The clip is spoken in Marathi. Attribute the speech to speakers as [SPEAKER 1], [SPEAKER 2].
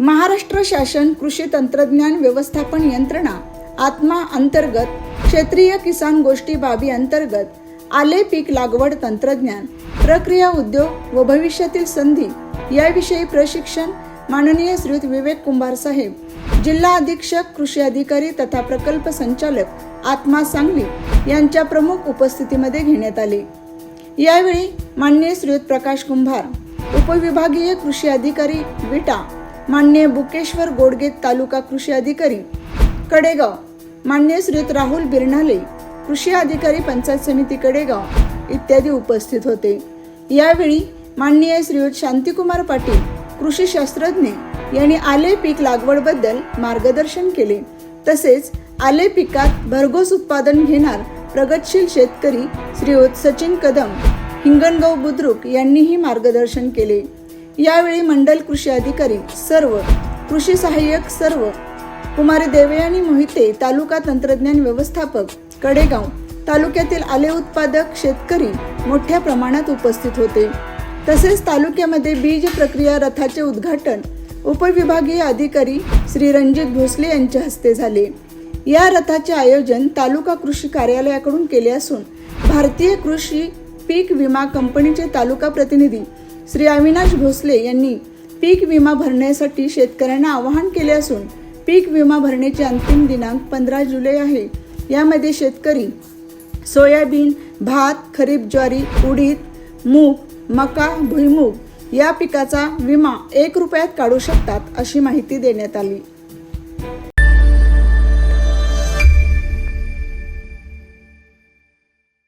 [SPEAKER 1] महाराष्ट्र शासन कृषी तंत्रज्ञान व्यवस्थापन यंत्रणा आत्मा अंतर्गत क्षेत्रीय किसान गोष्टी बाबी अंतर्गत आले पीक लागवड तंत्रज्ञान प्रक्रिया उद्योग व भविष्यातील संधी याविषयी प्रशिक्षण माननीय श्री विवेक कुंभार साहेब जिल्हा अधीक्षक कृषी अधिकारी तथा प्रकल्प संचालक आत्मा सांगली यांच्या प्रमुख उपस्थितीमध्ये घेण्यात आले. यावेळी माननीय श्रीयुत प्रकाश कुंभार उपविभागीय कृषी अधिकारी विटा मान्य बुकेश्वर गोडगे तालुका कृषी अधिकारी कडेगाव. मान्य श्रीयुत राहुल बिरणाले कृषी अधिकारी पंचायत समिती कडेगाव इत्यादी उपस्थित होते. यावेळी माननीय श्रीयुत शांतिकुमार पाटील कृषी शास्त्रज्ञ यांनी आले पीक लागवडबद्दल मार्गदर्शन केले. तसेच आले पिकात भरघोस उत्पादन घेणार प्रगतशील शेतकरी श्रीयुत सचिन कदम हिंगणगाव बुद्रुक यांनीही मार्गदर्शन केले. यावेळी मंडल कृषी अधिकारी सर्व कृषी सहाय्यक सर्व कुमारी देवे आणि मोहिते तालुका तंत्रज्ञान व्यवस्थापक कडेगाव तालुक्यातील आले उत्पादक शेतकरी मोठ्या प्रमाणात उपस्थित होते. तसेच तालुक्यामध्ये बीज प्रक्रिया रथाचे उद्घाटन उपविभागीय अधिकारी श्री रणजित भोसले यांच्या हस्ते झाले. या रथाचे आयोजन तालुका कृषी कार्यालयाकडून केले असून भारतीय कृषी पीक विमा कंपनीचे तालुका प्रतिनिधी श्री अविनाश भोसले यांनी पीक विमा भरण्यासाठी शेतकऱ्यांना आवाहन केले असून पीक विमा भरण्याचे अंतिम दिनांक पंधरा जुलै आहे. यामध्ये शेतकरी सोयाबीन भात खरीप ज्वारी उडीद मूग मका भुईमूग या पिकाचा विमा एक रुपयात काढू शकतात अशी माहिती देण्यात आली.